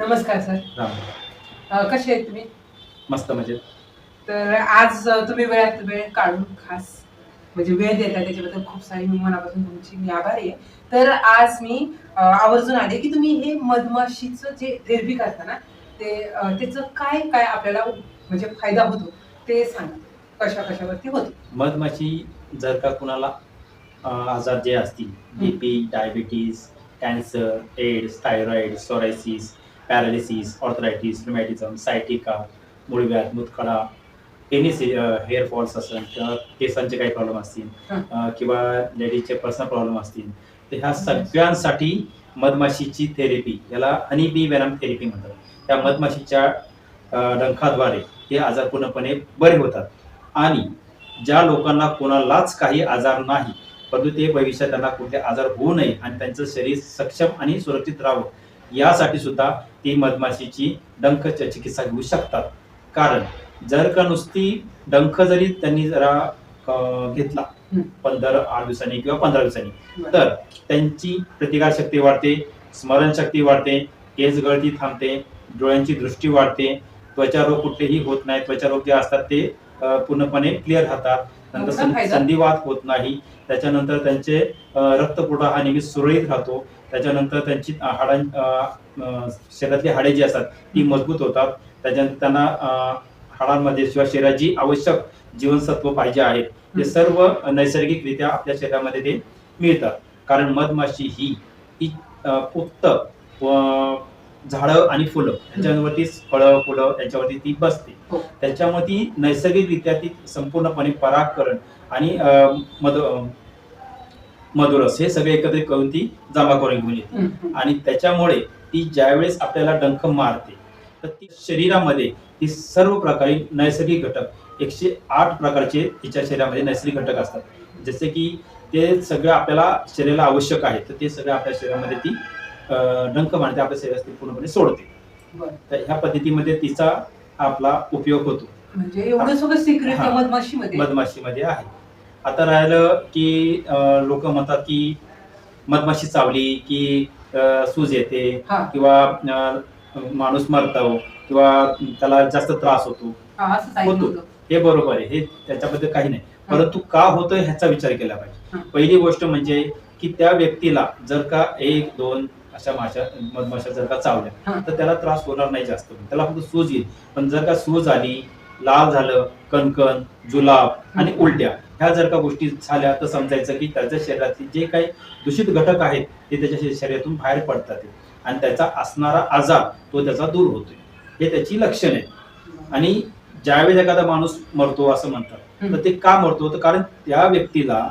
नमस्कार सर. राम. अ, कसे आहेत तुम्ही? मस्त म्हणजे तर आज अ, तुम्ही वेळात वेळ काढून खास म्हणजे वेळ देता त्याच्याबद्दल खूप सारी मी मनापासून तुमची मी आभारी आहे. तर आज मी अ, आवर्जून आले की तुम्ही हे मधमाशीचं जे थेरपी करता ना ते अ, त्याचं काय काय आपल्याला म्हणजे फायदा होतो ते सांगा. कशा कशावरती होतो? मधमाशी जर का कुणाला अं, आजार जे असतील BP diabetes cancer AIDS thyroid psoriasis paralysis arthritis rheumatism sciatica मूळव्याध मुतखडा एनी हेअर फॉल्स असेल किंवा केसांचे काही प्रॉब्लेम असतील किंवा लेडीजचे पर्सनल प्रॉब्लेम असतील तर ह्या सगळ्यांसाठी मधमाशीची थेरपी याला हनी बी वेनम थेरपी म्हणतात. त्या मधमाशीच्या डंखाद्वारे हे आजार पूर्णपणे बरे होतात. आणि ज्या लोकांना कोणालाच काही आजार नाही परंतु ते भविष्यात त्यांना कुठले आजार होऊ नये आणि त्यांचं शरीर सक्षम आणि सुरक्षित राहावं यासाठी सुद्धा ती मधमाशीची डंख चिकित्सा घेऊ शकतात कारण जर का नुसती डंख जरी त्यांनी जरा घेतला. पंधरा आठ दिवसांनी किंवा पंधरा दिवसांनी. तर त्यांची प्रतिकारशक्ती वाढते स्मरणशक्ती वाढते केस गळती थांबते डोळ्यांची दृष्टी वाढते त्वचा रोग कुठलेही होत नाही त्वचा रोग जे असतात ते पूर्णपणे क्लिअर राहतात नंतर. संधिवात होत नाही त्याच्यानंतर त्यांचे रक्तपुरवठा हा नेहमी सुरळीत राहतो त्याच्यानंतर त्यांची हाडां शरीरातली हाडे जी असतात ती मजबूत होतात. त्याच्यानंतर त्यांना हाडांमध्ये किंवा शरीरात जी आवश्यक जीवनसत्व पाहिजे आहेत. ते हं. सर्व नैसर्गिकरित्या आपल्या शरीरामध्ये ते मिळतात. कारण मधमाशी ही ही फक्त अं, झाडं आणि फुलं याच्यावरती फळं फुलं याच्यावरती ती बसते. हो. त्याच्यामुळे ती नैसर्गिकरित्या ती संपूर्णपणे परागकरण आणि अं, मध मधुरस हे सगळे एकत्रित करून ती जमा करून घेऊन येते. आणि त्याच्यामुळे ती ज्यावेळेस आपल्याला डंख मारते तर ती शरीरामध्ये ती सर्व प्रकारे नैसर्गिक घटक एकशे आठ प्रकारचे तिच्या शरीरामध्ये नैसर्गिक घटक असतात. जसे की ते सगळं आपल्याला शरीराला आवश्यक आहे तर ते सगळं आपल्या शरीरामध्ये ती डंख मारते आपल्या शरीरात ती पूर्णपणे सोडते. तर ह्या पद्धतीमध्ये तिचा आपला उपयोग होतो. म्हणजे मधमाशीमध्ये आहे. आता राहिलं की लोक म्हणतात की मधमाशी चावली की अं, सूज येते हा किंवा अं, माणूस मरतो किंवा त्याला जास्त त्रास होतो हा असंच ऐकलं होतो. होतं. हे बरोबर आहे हे त्याच्याबद्दल काही नाही परंतु का होतं ह्याचा विचार केला पाहिजे हं. पहिली गोष्ट म्हणजे की त्या व्यक्तीला जर का एक दोन अशा माशा मधमाशा जर का चावल्या हं. तर त्याला त्रास होणार नाही जास्त त्याला फक्त सूज येईल पण जर का सूज आली लाल झालं कणकण जुलाब आणि. उलट्या ह्या जर का गोष्टी झाल्या तर समजायचं की त्याच्या शरीरातले जे काही दूषित घटक आहेत ते त्याच्या शरी- शरीरातून बाहेर पडतात आणि त्याचा असणारा आजार तो त्याचा दूर होतोय हे त्याची लक्षण आहे आणि ज्यावेळेस एखादा माणूस मरतो असं म्हणतात. तर ते का मरतो तर कारण त्या व्यक्तीला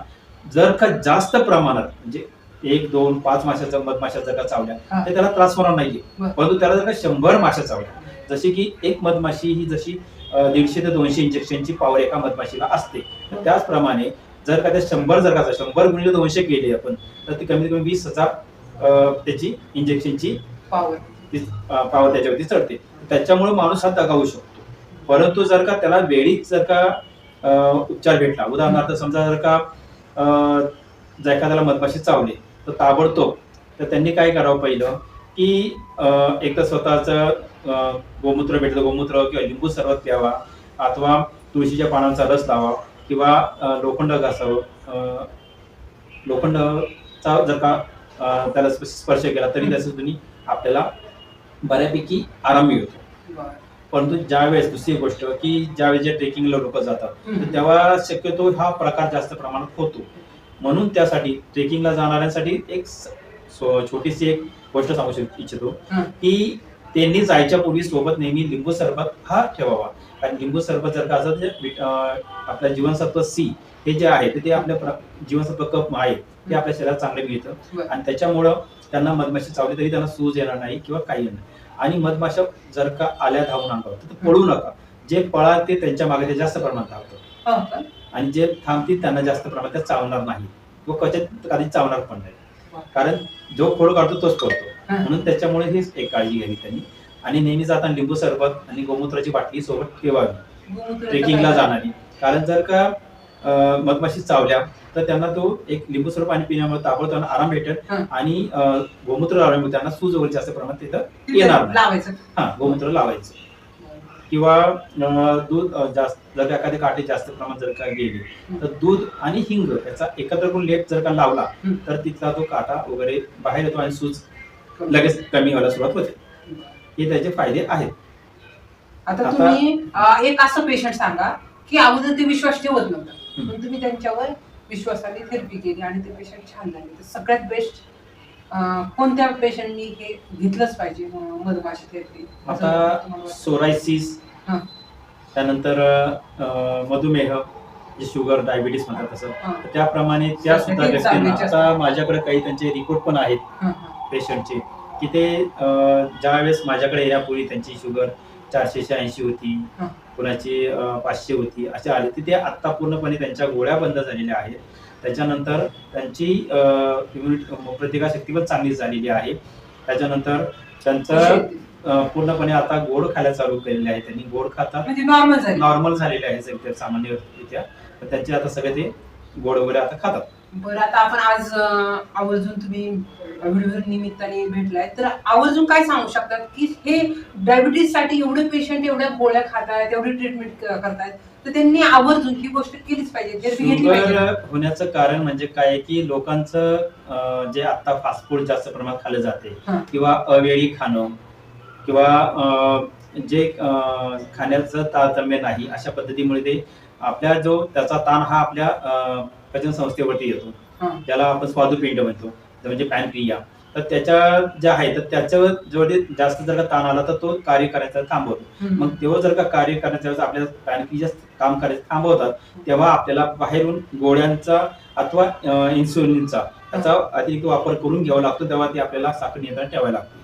जर का जास्त प्रमाणात म्हणजे एक दोन पाच माशाच्या मधमाशा जर का चावल्या. तर त्याला त्रास होणार नाहीये. परंतु त्याला जर का शंभर माशा चावल्या जशी की एक मधमाशी ही जशी दीडशे ते दोनशे इंजेक्शनची पॉवर एका मधमाशीला असते. तर त्याचप्रमाणे जर का त्या शंभर जर का शंभर गुणिले दोनशे केले आपण तर ती कमीत कमी वीस हजार त्याची इंजेक्शनची पावर पावर त्याच्यावरती चढते. त्याच्यामुळे माणूस हा दगावू शकतो. परंतु जर का त्याला वेळीच जर का उपचार भेटला उदाहरणार्थ समजा जर का अं, जर एखाद्याला मधमाशी चावली तर ताबडतोब तर त्यांनी काय करावं पहिलं? की एक तर स्वतःचं गोमूत्र भेटलं गोमूत्र किंवा लिंबू सरबत प्यावा अथवा तुळशीच्या पानांचा रस लावा किंवा लोखंड घासावं लोखंडचा जर का त्याला स्प- स्पर्श केला तरी त्याचं तुम्ही आपल्याला बऱ्यापैकी आराम मिळतो. परंतु ज्यावेळेस दुसरी गोष्ट की ज्यावेळेस जे ट्रेकिंगला लोक जातात तेव्हा शक्यतो हा प्रकार जास्त प्रमाणात होतो. म्हणून त्यासाठी ट्रेकिंगला जाणाऱ्यांसाठी एक छोटीशी एक गोष्ट सांगू इच्छितो. की त्यांनी जायच्या पूर्वी सोबत नेहमी लिंबू सरबत हा ठेवावा कारण लिंबू सरबत जर का असं जे विट- अं, आपलं जीवनसत्व सी हे जे आहे ते- आपल्या जीवनसत्व कप आहे ते आपल्या शरीरात चांगले मिळतं. आणि त्याच्यामुळं त्यांना मधमाशी चावली तरी त्यांना सूज येणार नाही किंवा काही येणार नाही. आणि मधमाशा जर का आल्या धावून अंगावर तर पळू नका जे पळा ते त्यांच्या मागे ते जास्त प्रमाणात धावतं हो? आणि जे थांबतील त्यांना जास्त प्रमाणात चावणार नाही किंवा कधी चावणार पण नाही कारण जो खोड काढतो तोच पडतो. म्हणून त्याच्यामुळे हीच एक काळजी घ्यावी त्यांनी आणि नेहमी जाताना लिंबू सरबत आणि गोमूत्राची बाटली सोबत ठेवावी ट्रेकिंगला? जाणारी कारण जर का मधमाशी चावल्या तर त्यांना तो एक लिंबू सरळ पाणी पिण्यामुळे ताबडतोब त्यांना आराम भेटेल. आणि गोमूत्र लावल्यामुळे त्यांना सूज वगैरे जास्त प्रमाणात तिथं येणार नाही. हा गोमूत्र लावायचं किंवा दूध जास्त जर एखादी काठी जास्त प्रमाणात जर का गेली तर दूध आणि हिंग याचा एकत्र करून लेप जर का लावला. तर तिथला तो काटा वगैरे बाहेर येतो आणि सूज लगेच कमी व्हायला सुरुवात होते. हे त्याचे फायदे आहेत. आता तुम्ही एक असं पेशंट सांगा की अगोदर ते विश्वास ठेवत नव्हतं. पण तुम्ही त्यांच्यावर विश्वासाने थेरपी केली आणि ते पेशंट छान झाले. तर सगळ्यात बेस्ट कोणत्या पेशंटनी हे घेतलंच पाहिजे मधमाशी थेरपी आता सोरायसिस हा. त्यानंतर मधुमेह जे शुगर डायबिटीस म्हणतात तसं. त्याप्रमाणे त्या सुद्धा व्यक्तींना आता माझ्याकडे काही त्यांचे रिपोर्ट पण आहेत पेशंटचे की ते ज्यावेळेस माझ्याकडे येण्यापूर्वी त्यांची शुगर चारशे ऐंशी होती. कुणाची पाचशे होती अशा आली ते आत्ता पूर्णपणे त्यांच्या गोळ्या बंद झालेल्या आहेत. त्याच्यानंतर त्यांची इम्युनिटी प्रतिकारशक्ती पण चांगली झालेली आहे. त्याच्यानंतर त्यांचं पूर्णपणे आता गोड खायला चालू केलेले आहे त्यांनी. गोड खातात म्हणजे नॉर्मल नॉर्मल झालेले आहे सामान्यरित्या. तर त्यांचे आता सगळे ते गोड वगैरे आता खातात. बरं आता आपण आज आवर्जून तुम्ही व्हिडिओ निमित्ताने भेटलाय. तर आवर्जून काय सांगू शकतात की हे डायबिटीससाठी एवढे पेशंट एवढ्या गोळ्या खातायत एवढी ट्रीटमेंट करतायत तर त्यांनी आवर्जून ही गोष्ट केलीच पाहिजे. शुगर होण्याचं कारण म्हणजे काय आहे की लोकांचं जे आता फास्ट फूड जास्त प्रमाणात खाल्लं जाते. किंवा अवेळी खाणं किंवा जे खाण्याचं तारतम्य नाही अशा पद्धतीमुळे ते आपल्या जो त्याचा ताण हा आपल्या पचन संस्थेवरती येतो. त्याला आपण स्वादुपिंड म्हणतो. म्हणजे पॅनक्रिया तर त्याच्या ज्या आहे तर त्याच्यावर जेवढे जास्त जर का ताण आला तर तो कार्य करायचा थांबवतो. मग तेव्हा जर का कार्य करण्याच्या वेळेस आपल्या पॅनक्रिया काम करायचं थांबवतात तेव्हा आपल्याला बाहेरून गोळ्यांचा अथवा इन्सुलिनचा त्याचा अतिरिक्त वापर करून घ्यावा लागतो तेव्हा ते आपल्याला साखर नियंत्रण ठेवायला लागते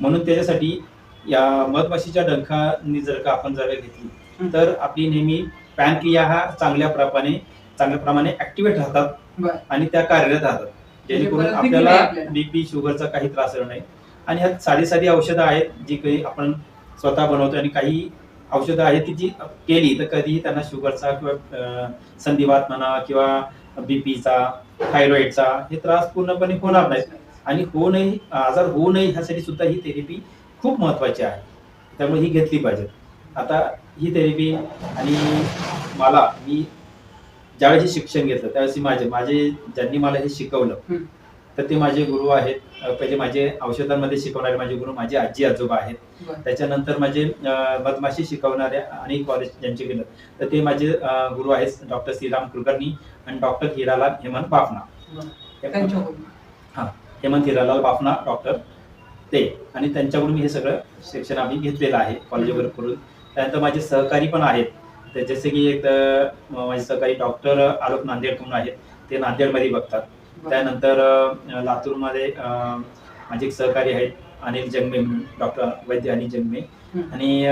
म्हणून त्याच्यासाठी या मधमाशीच्या डंखानी जर का आपण का घेतली तर आपली नेहमी पॅनक्रिया हा चांगल्या प्रमाणे चांगल्या प्रमाणे ऍक्टिव्हेट राहतात. आणि त्या कार्यरत राहतात जेणेकरून नाही आपल्याला. बीपी शुगरचा काही त्रास होणार नाही. आणि ह्यात साधी साधी औषधं आहेत जी काही आपण स्वतः बनवतो आणि काही औषधं आहेत की जी केली तर कधीही त्यांना शुगरचा किंवा संधिवात म्हणा किंवा बीपीचा थायरॉइडचा हे त्रास पूर्णपणे होणार नाही आणि होऊ नये आजार होऊ नये ह्यासाठी सुद्धा ही थेरपी खूप महत्वाची आहे. त्यामुळे ही घेतली पाहिजे. आता ही थेरपी आणि मला मी ज्यावेळेस हे शिक्षण घेतलं त्यावेळेस माझे माझे ज्यांनी मला हे शिकवलं. तर ते माझे गुरु आहेत. पहिले माझे औषधांमध्ये शिकवणारे माझे गुरु माझे आजी आजोबा आहेत. त्याच्यानंतर माझे मधमाशी शिकवणारे आणि कॉलेज ज्यांचे केलं तर ते माझे गुरु आहेत डॉक्टर श्रीराम कुलकर्णी आणि डॉक्टर हिरालाल हेमंत बाफना. हे- हेमंत हिरालाल बाफना डॉक्टर ते. आणि त्यांच्याकडून मी हे सगळं शिक्षण आम्ही घेतलेलं आहे कॉलेज वगैरे करून. त्यानंतर माझे सहकारी पण आहेत. तर जसे की एक माझे सहकारी डॉक्टर आलोक नांदेड म्हणून आहेत ते नांदेडमध्ये बघतात. त्यानंतर लातूरमध्ये माझे एक सहकारी आहेत अनिल जंगमे म्हणून डॉक्टर वैद्य अनिल जंगमे. आणि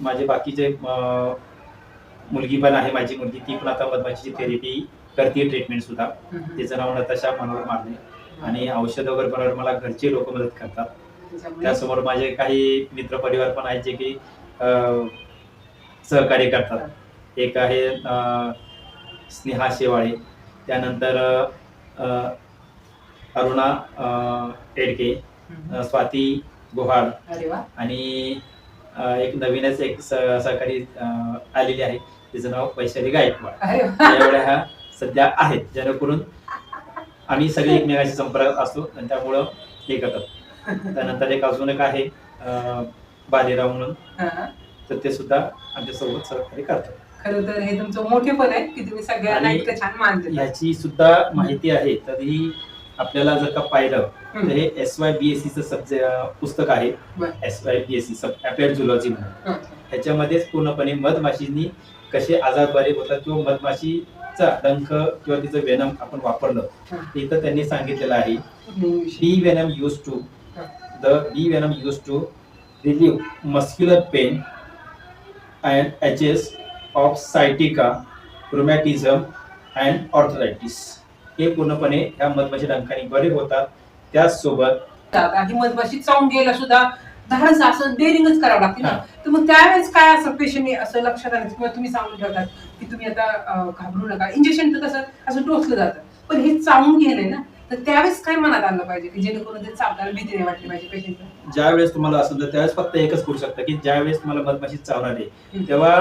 माझे बाकीचे मुलगी पण आहे माझी मुलगी ती पण आता मधमाशीची थेरपी करते ट्रीटमेंट सुद्धा. तिचं नाव नताशा मनोहर मारणे आणि औषध वगैरे बनवायला मला घरचे लोक मदत करतात त्यासमोर माझे काही मित्र परिवार पण आहेत जे की सहकार्य करतात. एक आहे स्नेहा शेवाळे. त्यानंतर अरुणा. अं, स्वाती गोहाड आणि एक नवीनच एक सहकारी आलेली आहे. तिचं नाव वैशाली गायकवाड. एवढ्या ह्या सध्या आहेत. जेणेकरून आम्ही सगळे एकमेकांशी संपर्कात असतो आणि त्यामुळं हे करतात. त्यानंतर एक अजून एक आहे अं, बालेराव म्हणून. तर ते सुद्धा आमच्यासोबत सहकार्य करतात. खरं तर हे तुमचं मोठेपण आहे की तुम्ही सगळ्यांना आणि इतकं छान मानते ह्याची सुद्धा माहिती आहे तर ही आपल्याला जर का पाहिलं तर हे एस वाय बी एस पुस्तक आहे. S Y B S C sub appear zoology म्हणून. ह्याच्यामध्येच पूर्णपणे मधमाशींनी कसे आजार बरे होतात किंवा मधमाशीचा डंख किंवा तिचं वेनम आपण वापरलं हा. ते इथं त्यांनी सांगितलेलं आहे. बी venom used to हा. the bee venom used to relieve muscular pain and edges of sciatica, rheumatism and arthritis. हे पूर्णपणे ह्या मधमाशी डंखाने बरे होतात. त्याचसोबत आता ही मधमाशी चावून गेला सुद्धा धाडस असं डेअरिंगच करावं लागते ना. तर मग त्यावेळेस काय असं पेशंट असं लक्षात आलं किंवा तुम्ही सांगून ठेवतात की तुम्ही आता घाबरू नका. इंजेक्शन तर कसं असं टोचलं जातं. पण हे चावून घेणं ना तर त्यावेळेस काय मनात आणलं पाहिजे की जेणेकरून ते चावताना भीती नाही वाटली पाहिजे पेशंटला ज्या वेळेस तुम्हाला असं तर त्यावेळेस फक्त एकच करू शकता की ज्या वेळेस तुम्हाला मधमाशी चावणार हम्म. तेव्हा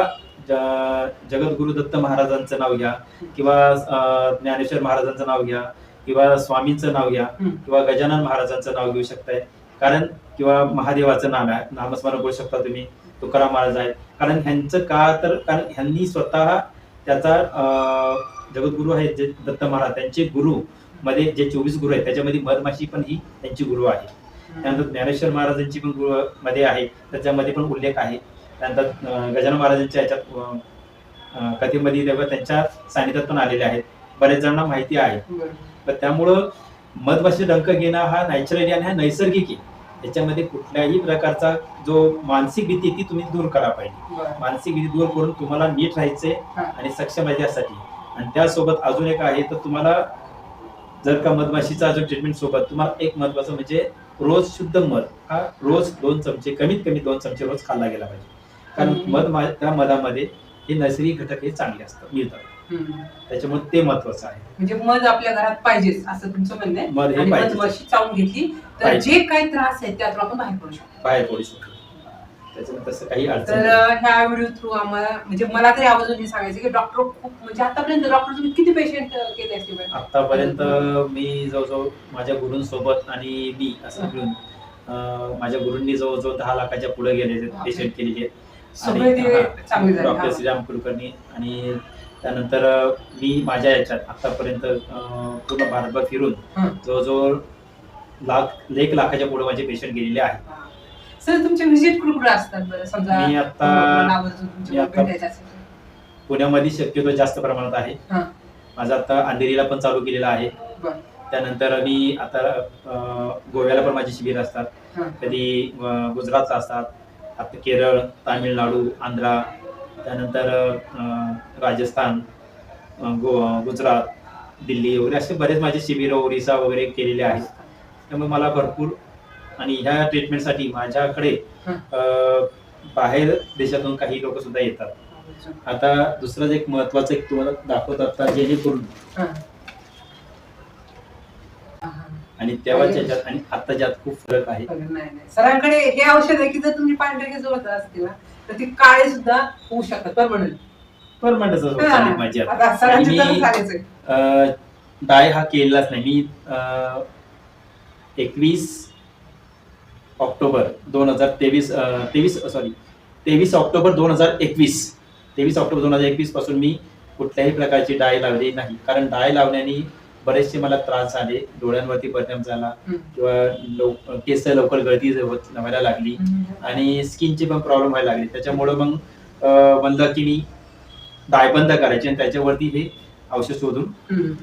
जगद्गुरु दत्त महाराजांचं नाव घ्या किंवा अं, ज्ञानेश्वर महाराजांचं नाव घ्या किंवा स्वामींचं नाव घ्या हम्म. किंवा गजानन महाराजांचं नाव घेऊ शकताय. कारण किंवा महादेवाचं नाम आहे नामस्मरण करू शकता तुम्ही तुकाराम महाराज आहेत. कारण ह्यांचं का तर कारण ह्यांनी स्वतः त्याचा अं, जगद्गुरु आहेत जे दत्त महाराज त्यांचे गुरु मध्ये जे चोवीस गुरु आहेत त्याच्यामध्ये मधमाशी पण ही त्यांची गुरु आहे त्यानंतर ज्ञानेश्वर महाराजांची पण गुरु मध्ये आहे त्याच्यामध्ये पण उल्लेख आहे. त्यानंतर गजानन महाराजांच्या याच्यात कथेमध्ये तेव्हा त्यांच्या सानिध्यात पण आलेले आहेत. बरेच जणांना माहिती आहे. तर त्यामुळं मधमाशी डंक घेणं हा नॅचरली आणि हा नैसर्गिक आहे. त्याच्यामध्ये कुठल्याही प्रकारचा जो मानसिक भीती ती तुम्ही दूर करा पाहिजे. मानसिक भीती दूर करून तुम्हाला नीट राहायचंय. आणि सक्षम आहे त्यासाठी. आणि त्यासोबत अजून एक आहे तर तुम्हाला जर का मधमाशीचा जो ट्रीटमेंट सोबत तुम्हाला एक महत्वाचं म्हणजे रोज शुद्ध मध हा रोज दोन चमचे कमीत कमी दोन चमचे रोज खाल्ला गेला पाहिजे. कारण. मध त्या मधामध्ये हे नैसर्गिक घटक हे चांगले असतात मिळतात. त्याच्यामुळे ते महत्वाचं आहे. म्हणजे मध आपल्या घरात पाहिजेच असं तुमचं म्हणणं आहे. मध हे पाहिजे मधमाशी चावून घेतली तर पाहिजे. जे काही त्रास आहेत त्यातून आपण बाहेर पडू शकतो. बाहेर पडू शकतो. त्याच्यामुळे तसं काही अडचण तर नाही. अं, ह्या व्हिडिओ थ्रू आम्हाला म्हणजे मला तरी आवर्जून हे सांगायचं की डॉक्टर खूप म्हणजे आतापर्यंत डॉक्टर तुम्ही किती पेशंट केले असतील बरं? आतापर्यंत मी जवळजवळ माझ्या गुरूंसोबत आणि मी असं मिळून अं, माझ्या गुरूंनी जवळजवळ दहा लाखाच्या पुढे गेले पेशंट केलेले आहेत. सगळे ते चांगले झाले डॉक्टर हा. श्रीराम कुलकर्णी आणि त्यानंतर अं, मी माझ्या याच्यात आतापर्यंत अं, पूर्ण भारतभर फिरून हं. जवळजवळ लाख एक लाखाच्या पुढे माझे पेशंट गेलेले आहेत सर तुमचे व्हिजिट कुठे कुठे असतात बरं समजा मी आता मला आवर्जून मी तुमच्या आता- भेटायचं असेल तर. पुण्यामध्ये शक्यतो जास्त प्रमाणात आहे हं. माझं आता अंधेरीला पण चालू केलेलं आहे बरं. त्यानंतर मी आता अं, गोव्याला पण माझी शिबिर असतात हं. कधी अं, गुजरातचा असतात आता केरळ तामिळनाडू आंध्रा त्यानंतर अं, राजस्थान अं, गो गुजरात दिल्ली वगैरे असे बरेच माझे शिबिर ओरिसा वगैरे केलेले आहेत त्यामुळे मला भरपूर आणि ह्या ट्रीटमेंटसाठी माझ्याकडे बाहेर देशातून काही लोक सुद्धा येतात. आता दुसरं एक महत्वाचं एक तुम्हाला दाखवत आता जेणेकरून. आणि तेव्हाच्या याच्यात आणि आताच्या यात खूप फरक आहे. सरांकडे हे औषध आहे की जर तुम्ही पांढरे जोडत असतील ना तर ती काळे सुद्धा होऊ शकतात परमनंट माझी आता. आता डाय हा केलेलाच नाही. मी एकवीस ऑक्टोबर दोन हजार तेवीस तेवीस सॉरी तेवीस ऑक्टोबर दोन हजार एकवीस तेवीस ऑक्टोबर दोन हजार एकवीसपासून मी कुठल्याही प्रकारची डाय लावली नाही कारण डाय लावण्याने बरेचसे मला त्रास झाले डोळ्यांवरती परिणाम झाला. किंवा केस लवकर गळती होत व्हायला लागली आणि स्किनचे पण प्रॉब्लेम व्हायला लागले त्याच्यामुळं मग म्हणलं की मी डाय बंद करायची आणि त्याच्यावरती हे औषध शोधून.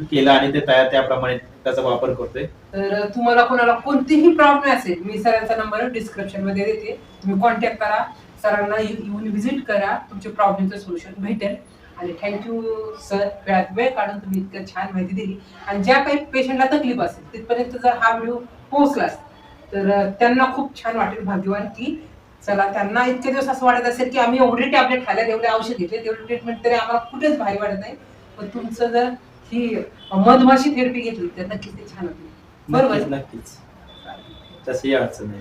केलं आणि ते तयार त्याप्रमाणे त्याचा वापर करतोय. तर तुम्हाला कोणाला कोणतीही प्रॉब्लेम असेल मी सरांचा नंबर डिस्क्रिप्शनमध्ये देते. तुम्ही कॉन्टॅक्ट करा. सरांना येऊन व्हिजिट करा. तुमच्या प्रॉब्लेमचं सोल्युशन भेटेल. आणि थँक्यू सर वेळात वेळ काढून तुम्ही इतकं छान माहिती दिली. आणि ज्या काही पेशंटला तकलीफ असेल तिथपर्यंत जर हा व्हिडिओ पोहोचलाच तर त्यांना खूप छान वाटेल भाग्यवान की चला त्यांना इतके दिवस असं वाटत असेल की आम्ही एवढे टॅबलेट खायला तेवढे औषध घेतले तेवढे ट्रीटमेंट तरी आम्हाला कुठेच भारी वाटत नाही. पण तुमचं जर ही मधमाशी थेरपी घेतली तर नक्कीच ते छान होती. बरोबर. नक्कीच नक्कीच. तसंही अडचण नाही.